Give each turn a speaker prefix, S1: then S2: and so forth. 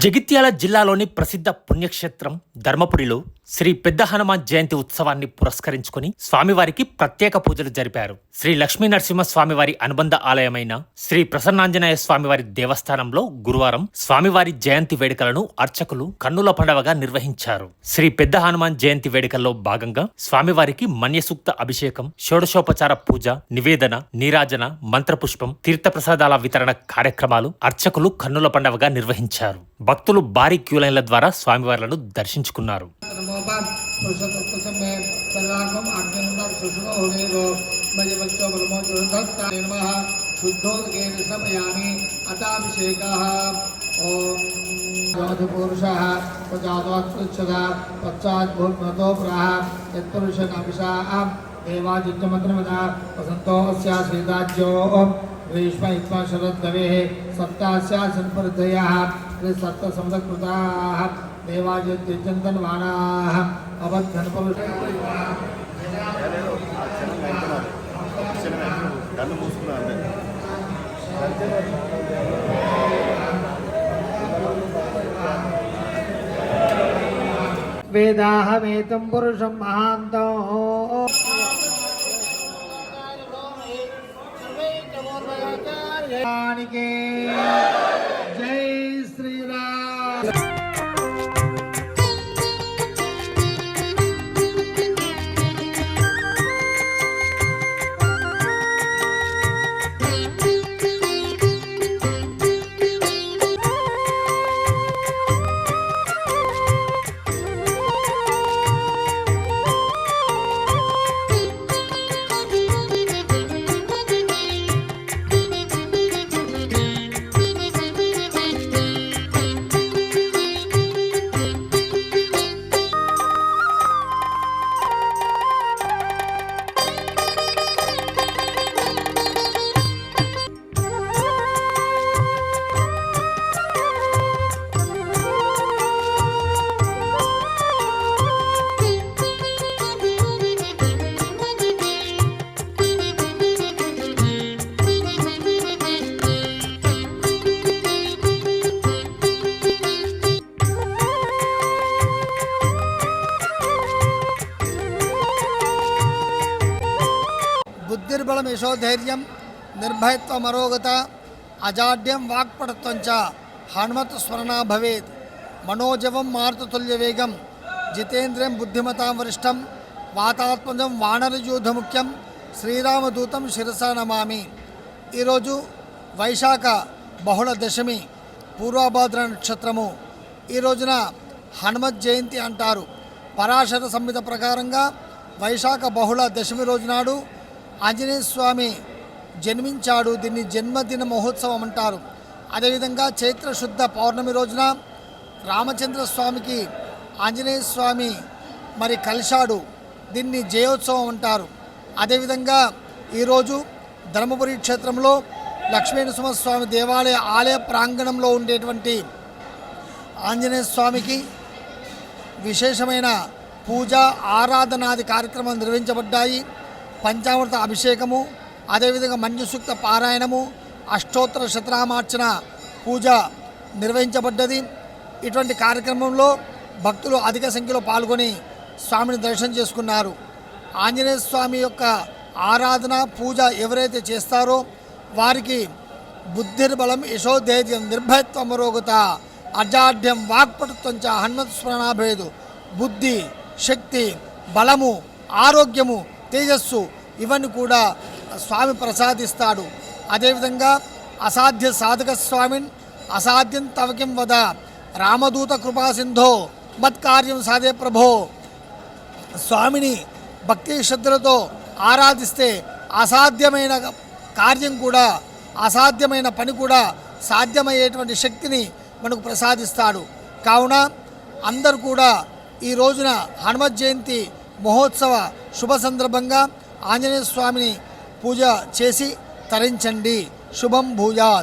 S1: జగిత్యాల జిల్లాలోని ప్రసిద్ధ పుణ్యక్షేత్రం ధర్మపురిలో శ్రీ పెద్ద హనుమాన్ జయంతి ఉత్సవాన్ని పురస్కరించుకుని స్వామివారికి ప్రత్యేక పూజలు జరిపారు. శ్రీ లక్ష్మీ నరసింహ స్వామివారి అనుబంధ ఆలయమైన శ్రీ ప్రసన్నాంజనేయ స్వామివారి దేవస్థానంలో గురువారం స్వామివారి జయంతి వేడుకలను అర్చకులు కన్నుల పండవగా నిర్వహించారు. శ్రీ పెద్ద హనుమాన్ జయంతి వేడుకల్లో భాగంగా స్వామివారికి మన్యసూక్త అభిషేకం షోడశోపచార పూజ నివేదన నీరాజన మంత్రపుష్పం తీర్థప్రసాదాల వితరణ కార్యక్రమాలు అర్చకులు కన్నుల పండవగా నిర్వహించారు. భక్తులు భారీ క్యూలైన్ల ద్వారా స్వామివార్లను దర్శించుకున్నారు.
S2: मम पुरुषतत्त्वसमये सर्वाङ्गम् आज्ञन्तं सुषुमहोदेव मयवच्च ब्रह्मोद्धत्ता निर्मः शुद्धोदकेन समयामि अताभिषेकः। ॐ जातुपुरुषः प्रजातोत्सदा पश्चात् भूर्मतो प्राह यत्पुरुषकामिषाः देवादित्यमन्त्रमदा वसन्तो अस्याश्रीताज्यो ग्रीष्म युष्म शरद्दवेः सप्तास्या सन्प्रद्धयः सप्तसम्पत्कृताः దేవాజంతన్మానాः అవద్ధనుపరుష
S3: కన్ను
S2: వేదాహమేతం పురుషం మహాంతం జై శ్రీరామ్. నిర్దుర్బలం యశోధైర్యం నిర్భయత్వ మరోగత అజాడ్యం వాక్పటత్వంచ హనుమత్ స్మరణ భవేత్. మనోజవం మారుతతుల్య వేగం జితేంద్రియం బుద్ధిమతాం వరిష్టం వాతాత్మజం వానరయూధ ముఖ్యం శ్రీరామదూతం శిరస నమామి. ఈరోజు వైశాఖ బహుళ దశమి పూర్వాభాద్ర నక్షత్రము. ఈ రోజున హనుమత్ జయంతి అంటారు. పరాశర సంహిత ప్రకారంగా వైశాఖ బహుళ దశమి రోజునాడు ఆంజనేయ స్వామి జన్మించాడు. దీన్ని జన్మదిన మహోత్సవం అంటారు. అదేవిధంగా చైత్ర శుద్ధ పౌర్ణమి రోజున రామచంద్ర స్వామికి ఆంజనేయ స్వామి మరి కలిశాడు. దీన్ని జయోత్సవం అంటారు. అదేవిధంగా ఈరోజు ధర్మపురి క్షేత్రంలో లక్ష్మీనరసింహస్వామి దేవాలయ ఆలయ ప్రాంగణంలో ఉండేటువంటి ఆంజనేయ స్వామికి విశేషమైన పూజ ఆరాధనాది కార్యక్రమాలు నిర్వహించబడ్డాయి. పంచామృత అభిషేకము అదేవిధంగా మంజుసూక్త పారాయణము అష్టోత్తర శతనామార్చన పూజ నిర్వహించబడ్డది. ఇటువంటి కార్యక్రమంలో భక్తులు అధిక సంఖ్యలో పాల్గొని స్వామిని దర్శనం చేసుకున్నారు. ఆంజనేయ స్వామి యొక్క ఆరాధన పూజ ఎవరైతే చేస్తారో వారికి బుద్ధిర్బలం యశోధైర్యం నిర్భయత్వం రోగత అజాఢ్యం వాక్పటుత్వం చ హనుమత్ స్మరణాభేదు బుద్ధి శక్తి బలము ఆరోగ్యము తేజస్సు ఇవన్నీ కూడా స్వామి ప్రసాదిస్తాడు. అదేవిధంగా అసాధ్య సాధక స్వామిన్ అసాధ్యం తవకిం వద రామదూత కృపాసింధో మత్కార్యం సాధే ప్రభో. స్వామిని భక్తి శ్రద్ధలతో ఆరాధిస్తే అసాధ్యమైన కార్యం కూడా అసాధ్యమైన పని కూడా సాధ్యమయ్యేటువంటి శక్తిని మనకు ప్రసాదిస్తాడు. కావున అందరూ కూడా ఈ రోజున హనుమత్ జయంతి మహోత్సవ శుభ సందర్భంగా ఆంజనేయ స్వామిని పూజ చేసి తరించండి. శుభం భూయాత్.